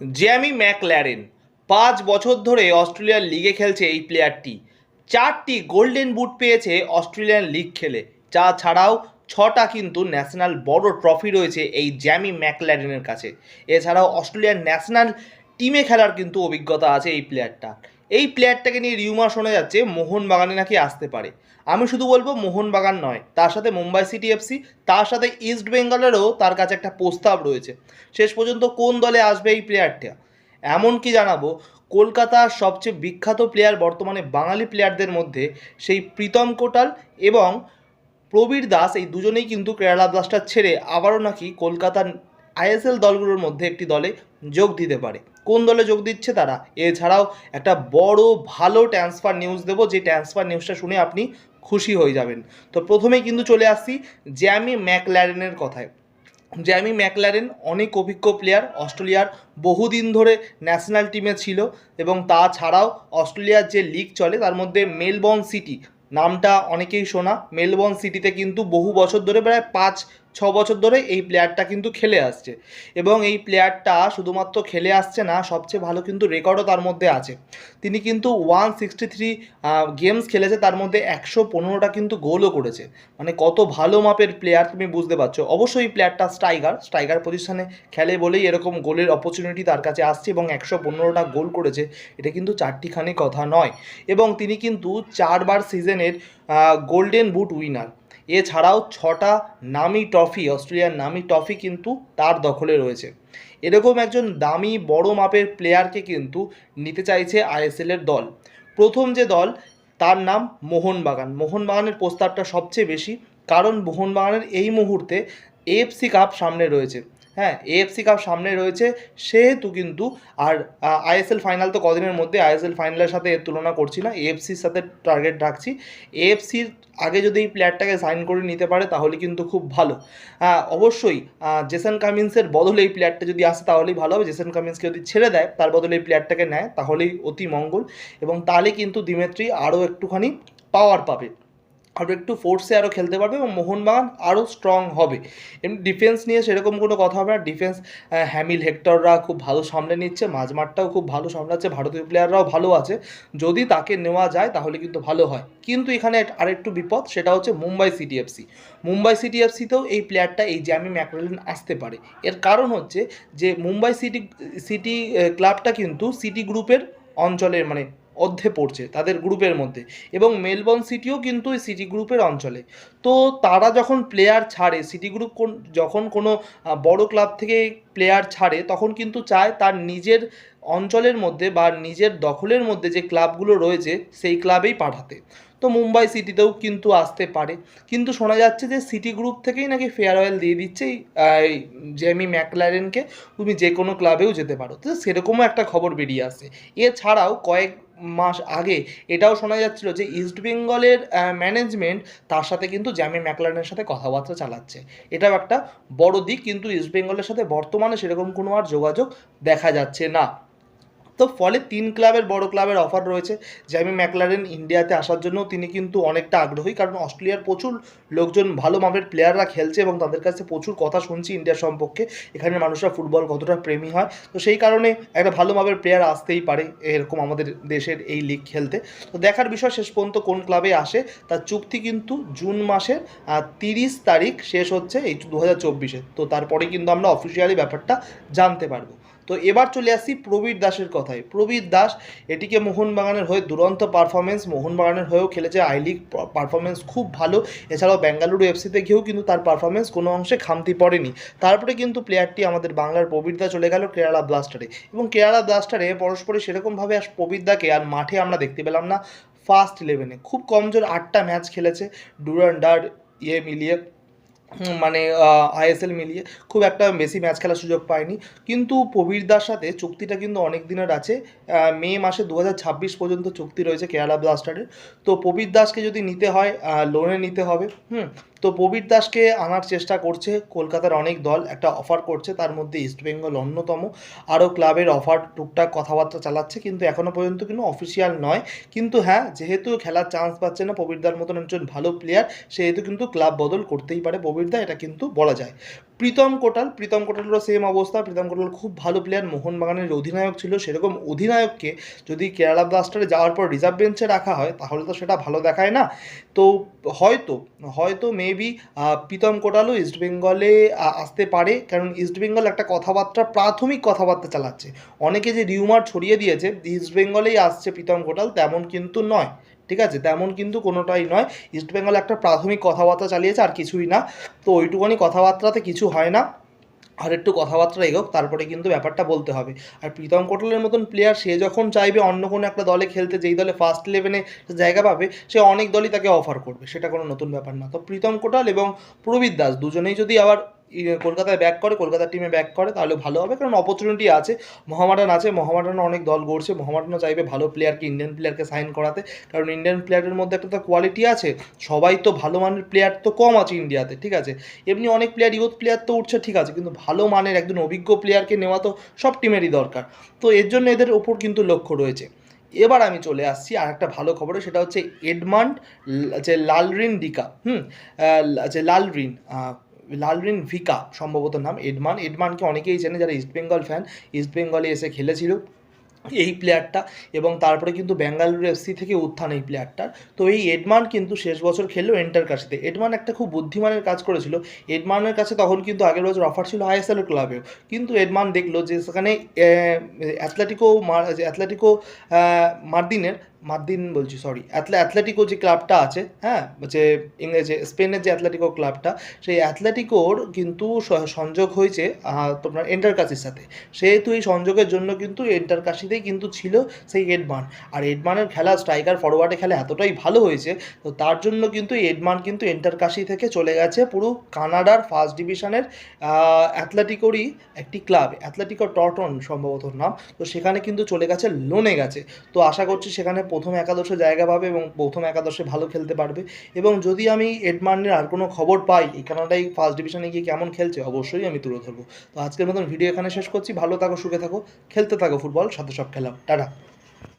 Jamie ম্যাকল্যারেন পাঁচ বছর ধরে অস্ট্রেলিয়ার লিগে খেলছে এই প্লেয়ারটি। চারটি গোল্ডেন বুট পেয়েছে অস্ট্রেলিয়ান লিগ খেলে। যা ছাড়াও ছটা কিন্তু ন্যাশনাল বড় ট্রফি রয়েছে এই জ্যামি ম্যাকল্যারেনের কাছে। এছাড়াও অস্ট্রেলিয়ার ন্যাশনাল টিমে খেলার কিন্তু অভিজ্ঞতা আছে এই প্লেয়ারটা এই প্লেয়ারটাকে নিয়ে রিউমার শোনা যাচ্ছে মোহনবাগানে নাকি আসতে পারে। আমি শুধু বলব মোহনবাগান নয়, তার সাথে মুম্বাই সিটি এফসি তার সাথে ইস্ট বেঙ্গলেরও তার কাছে একটা প্রস্তাব রয়েছে। শেষ পর্যন্ত কোন দলে আসবে এই প্লেয়ারটা এমনকি জানাব, কলকাতার সবচেয়ে বিখ্যাত প্লেয়ার বর্তমানে বাঙালি প্লেয়ারদের মধ্যে সেই প্রীতম কোটাল এবং প্রবীর দাস, এই দুজনেই কিন্তু কেরালা ব্লাস্টার ছেড়ে আবারও নাকি কলকাতার আইএসএল দলগুলোর মধ্যে একটি দলে যোগ দিতে পারে। কোন দলে যোগ দিচ্ছে তারা? এছাড়াও একটা বড় ভালো ট্রান্সফার নিউজ দেবো, যে ট্রান্সফার নিউজটা শুনে আপনি খুশি হয়ে যাবেন। তো প্রথমেই কিন্তু চলে আসছি জ্যামি ম্যাকল্যারেনের কথায়। জ্যামি ম্যাকল্যারেন অনেক অভিজ্ঞ প্লেয়ার অস্ট্রেলিয়ার বহুদিন ধরে ন্যাশনাল টিমে ছিল এবং তাছাড়াও অস্ট্রেলিয়ার যে লিগ চলে, তার মধ্যে মেলবর্ন সিটি নামটা অনেকেই শোনা। মেলবর্ন সিটিতে কিন্তু বহু বছর ধরে প্রায় পাঁচ ছ বছর ধরে এই প্লেয়ারটা কিন্তু খেলে আসছে। এবং এই প্লেয়ারটা শুধুমাত্র খেলে আসছে না, সবচেয়ে ভালো কিন্তু রেকর্ডও তার মধ্যে আছে। তিনি কিন্তু ওয়ান সিক্সটি থ্রি গেমস খেলেছে, তার মধ্যে একশো পনেরোটা কিন্তু গোলও করেছে। মানে কত ভালো মাপের প্লেয়ার তুমি বুঝতে পারছ। অবশ্যই প্লেয়ারটা স্ট্রাইকার স্ট্রাইকার পজিশনে খেলে বলেই এরকম গোলের অপরচুনিটি তার কাছে আসছে এবং একশো পনেরোটা গোল করেছে। এটা কিন্তু চারটিখানি কথা নয়। এবং তিনি কিন্তু চারবার সিজনের গোল্ডেন বুট উইনার এছাড়াও ছটা নামি ট্রফি, অস্ট্রেলিয়ার নামি ট্রফি কিন্তু তার দখলে রয়েছে। এরকম একজন দামি, বড় মাপের প্লেয়ারকে কিন্তু নিতে চাইছে আইএসএলের দল। প্রথম যে দল, তার নাম মোহনবাগান। মোহনবাগানের প্রস্তাবটা সবচেয়ে বেশি, কারণ মোহনবাগানের এই মুহূর্তে এফসি কাপ সামনে রয়েছে। হ্যাঁ এএফসি কাপ সামনে রয়েছে, সেহেতু কিন্তু আর আইএসএল ফাইনাল তো কদিনের মধ্যে আইএসএল ফাইনালের সাথে এর তুলনা করছি না এএফসির সাথে টার্গেট রাখছি। এএফসির আগে যদি এই প্লেয়ারটাকে সাইন করে নিতে পারে, তাহলে কিন্তু খুব ভালো। অবশ্যই জেসন কামিন্সের বদলে এই প্লেয়ারটা যদি আসে, তাহলেই ভালো হবে। জেসন কামিন্সকে যদি ছেড়ে দেয়, তার বদলে এই প্লেয়ারটাকে নেয়, তাহলেই অতি মঙ্গল এবং তাহলে কিন্তু দিমেত্রি আরও একটুখানি পাওয়ার পাবে। আরও একটু ফোর্সে আরও খেলতে পারবে এবং মোহনবাগান আরও স্ট্রং হবে। এমনি ডিফেন্স নিয়ে সেরকম কোনো কথা হবে না। ডিফেন্স হ্যামিল হেক্টররা খুব ভালো সামলে নিচ্ছে। মাঝমাঠটাও খুব ভালো সামলাচ্ছে। ভারতীয় প্লেয়াররাও ভালো আছে। যদি তাকে নেওয়া যায়, তাহলে কিন্তু ভালো হয়। কিন্তু এখানে আরেকটু বিপদ, সেটা হচ্ছে Mumbai City FC Mumbai City এফসিতেও এই প্লেয়ারটা এই জ্যামি ম্যাকরেলেন আসতে পারে। এর কারণ হচ্ছে যে, মুম্বাই সিটি সিটি ক্লাবটা কিন্তু সিটি গ্রুপের অঞ্চলের মানে অর্ধে পড়ছে তাদের গ্রুপের মধ্যে। এবং মেলবর্ন সিটিও কিন্তু এই সিটি গ্রুপের অঞ্চলে। তো তারা যখন প্লেয়ার ছাড়ে, সিটি গ্রুপ কোন, যখন কোনো বড় ক্লাব থেকে প্লেয়ার ছাড়ে, তখন কিন্তু চায় তার নিজের অঞ্চলের মধ্যে বা নিজের দখলের মধ্যে যে ক্লাবগুলো রয়েছে, সেই ক্লাবেই পাঠাতে। তো মুম্বাই সিটিতেও কিন্তু আসতে পারে। কিন্তু শোনা যাচ্ছে যে সিটি গ্রুপ থেকেই নাকি ফেয়ারওয়েল দিয়ে দিচ্ছে এই জেমি ম্যাকলারেনকে তুমি যে কোনো ক্লাবেও যেতে পারো। তো সেরকমও একটা খবর বেরিয়ে আসে। এছাড়াও কয়েক মাস আগে এটাও শোনা যাচ্ছিল যে ইস্ট বেঙ্গলের ম্যানেজমেন্ট তার সাথে কিন্তু জ্যামি ম্যাকলারের সাথে কথাবার্তা চালাচ্ছে। এটাও একটা বড় দিক, কিন্তু ইস্ট বেঙ্গলের সাথে বর্তমানে সেরকম কোনো আর যোগাযোগ দেখা যাচ্ছে না। তো ফলে তিন ক্লাবের বড় ক্লাবের অফার রয়েছে জ্যামি ম্যাকলারেন ইন্ডিয়াতে আসার জন্য তিনি কিন্তু অনেকটা আগ্রহী, কারণ অস্ট্রেলিয়ার প্রচুর লোকজন ভালো মাপের প্লেয়াররা খেলছে এবং তাদের কাছে প্রচুর কথা শুনছি ইন্ডিয়ার সম্পর্কে এখানের মানুষরা ফুটবল কতটা প্রেমী হয়। তো সেই কারণে একটা ভালো মাপের প্লেয়ার আসতেই পারে এরকম আমাদের দেশের এই লিগ খেলতে। তো দেখার বিষয়, শেষ পর্যন্ত কোন ক্লাবে আসে, তার চুক্তি কিন্তু জুন মাসের তিরিশ তারিখ শেষ হচ্ছে এই দু হাজার চব্বিশে। তো তারপরে কিন্তু আমরা অফিসিয়ালি ব্যাপারটা জানতে পারব। তো এবার চলে আসি প্রবীর দাসের কথায়। প্রবীর দাস এটিকে মোহনবাগানের হয়ে দুরন্ত পারফরমেন্স মোহনবাগানের হয়েও খেলেছে আই লিগ পারফরমেন্স খুব ভালো। এছাড়াও বেঙ্গালুরু এফসিতে গিয়েও কিন্তু তার পারফরমেন্স কোনো অংশে খামতি পড়েনি। তারপরে কিন্তু প্লেয়ারটি আমাদের বাংলার প্রবীরদা চলে গেল কেরালা ব্লাস্টারে এবং কেরালা ব্লাস্টারে পরস্পরই সেরকমভাবে আস আর প্রবীরদাকে আর মাঠে আমরা দেখতে পেলাম না। ফার্স্ট ইলেভেনে খুব কমজোর আটটা ম্যাচ খেলেছে। ডুরান্ডার ইয়ে মিলিয়ে মানে আইএসএল মিলিয়ে খুব একটা বেশি ম্যাচ খেলার সুযোগ পায়নি। কিন্তু প্রবীরদার সাথে চুক্তিটা কিন্তু অনেক দিনের আছে। মে মাসে দু হাজার ছাব্বিশ পর্যন্ত চুক্তি রয়েছে কেরালা ব্লাস্টারের তো প্রবীর দাসকে যদি নিতে হয় লোনে নিতে হবে। হুম। তো প্রবীর দাসকে আনার চেষ্টা করছে কলকাতার অনেক দল, একটা অফার করছে, তার মধ্যে ইস্টবেঙ্গল অন্যতম। আরও ক্লাবের অফার টুকটাক কথাবার্তা চালাচ্ছে, কিন্তু এখনও পর্যন্ত কিন্তু অফিসিয়াল নয়। কিন্তু হ্যাঁ যেহেতু খেলার চান্স পাচ্ছে না প্রবীরদার মতন একজন ভালো প্লেয়ার সেহেতু কিন্তু ক্লাব বদল করতেই পারে প্রবীরদা এটা কিন্তু বলা যায়। প্রীতম কোটাল। প্রীতম কোটালেরও সেম অবস্থা। প্রীতম কোটাল খুব ভালো প্লেয়ার মোহনবাগানের অধিনায়ক ছিল, সেরকম অধিনায়ককে যদি কেরালা ব্লাস্টারে যাওয়ার পর রিজার্ভ বেঞ্চে রাখা হয়, তাহলে তো সেটা ভালো দেখায় না। তো হয়তো হয়তো মেবি প্রীতম কোটালও ইস্টবেঙ্গলে আসতে পারে। কারণ ইস্টবেঙ্গল একটা কথাবার্তা, প্রাথমিক কথাবার্তা চালাচ্ছে। অনেকে যে রিউমার ছড়িয়ে দিয়েছে ইস্টবেঙ্গলেই আসছে প্রীতম কোটাল, তেমন কিন্তু নয়। ঠিক আছে? তেমন কিন্তু কোনোটাই নয়। ইস্টবেঙ্গল একটা প্রাথমিক কথাবার্তা চালিয়েছে, আর কিছুই না। তো ওইটুকুনি কথাবার্তাতে কিছু হয় না। আর একটু কথাবার্তা এগোক, তারপরে কিন্তু ব্যাপারটা বলতে হবে। আর প্রীতম কোটালের মতন প্লেয়ার সে যখন চাইবে অন্য কোনো একটা দলে খেলতে, যেই দলে ফার্স্ট ইলেভেনে জায়গা পাবে, সে অনেক দলই তাকে অফার করবে। সেটা কোনো নতুন ব্যাপার না। তো প্রীতম কোটাল এবং প্রবীর দাস দুজনেই যদি আবার কলকাতায় ব্যাক করে, কলকাতার টিমে ব্যাক করে, তাহলে ভালো হবে। কারণ অপরচুনিটি আছে মহামাডান আছে মহামাডানও অনেক দল গড়ছে মহামাডানও চাইবে ভালো প্লেয়ারকে ইন্ডিয়ান প্লেয়ারকে সাইন করাতে। কারণ ইন্ডিয়ান প্লেয়ারের মধ্যে একটা তো কোয়ালিটি আছে, সবাই তো ভালো মানের প্লেয়ার তো কম আছে ইন্ডিয়াতে ঠিক আছে? এমনি অনেক প্লেয়ার ইউথ প্লেয়ার তো উঠছে, ঠিক আছে, কিন্তু ভালো মানের একজন অভিজ্ঞ প্লেয়ারকে নেওয়া তো সব টিমেরই দরকার। তো এর জন্য এদের ওপর কিন্তু লক্ষ্য রয়েছে। এবার আমি চলে আসছি, আর একটা ভালো খবরে, সেটা হচ্ছে এডমান্ড যে লালরিন ডিকা, হুম যে লালরিন লালরিন ভিকা সম্ভবত নাম, এডমান। এডমানকে অনেকেই চেনে যারা ইস্টবেঙ্গল ফ্যান ইস্টবেঙ্গলে এসে খেলেছিল এই প্লেয়ারটা এবং তারপরে কিন্তু বেঙ্গালুরু এফসি থেকে উত্থান এই প্লেয়ারটার তো এই এডমান কিন্তু শেষ বছর খেললো এন্টার কাশিতে এডমান একটা খুব বুদ্ধিমানের কাজ করেছিল। এডমানের কাছে তখন কিন্তু আগের বছর অফার ছিল আইএসএল ক্লাবেও কিন্তু এডমান দেখল যে সেখানে অ্যাথলেটিকো যে অ্যাথলেটিকো মার্দিনের মার্দিন বলছি সরি অ্যাথলেটিকো যে ক্লাবটা আছে হ্যাঁ যে ইংরেজি, স্পেনের যে অ্যাথলেটিকো ক্লাবটা সেই অ্যাথলেটিকোর কিন্তু সংযোগ হয়েছে তোমার এন্টার কাশির সাথে। সেহেতু এই সংযোগের জন্য কিন্তু এন্টার কাশিতেই কিন্তু ছিল সেই এডমান আর এডমানের খেলা স্ট্রাইকার ফরওয়ার্ডে খেলা এতটাই ভালো হয়েছে, তো তার জন্য কিন্তু এডমান কিন্তু এন্টার কাশি থেকে চলে গেছে পুরো কানাডার ফার্স্ট ডিভিশনের অ্যাথলেটিকোরই একটি ক্লাব অ্যাথলেটিকো টর্টন সম্ভবত নাম। তো সেখানে কিন্তু চলে গেছে লোনে গেছে। তো আশা করছি সেখানে প্রথম একাদশে জায়গা পাবে এবং প্রথম একাদশে ভালো খেলতে পারবে। এবং যদি আমি এডমার্নের আর কোনো খবর পাই, এই কানাডায় ফার্স্ট ডিভিশনে গিয়ে কেমন খেলছে, অবশ্যই আমি তুলে ধরবো। তো আজকের মতন ভিডিও এখানে শেষ করছি। ভালো থাকো, সুখে থাকো, খেলতে থাকো ফুটবল সাথে সব খেলা টাটা।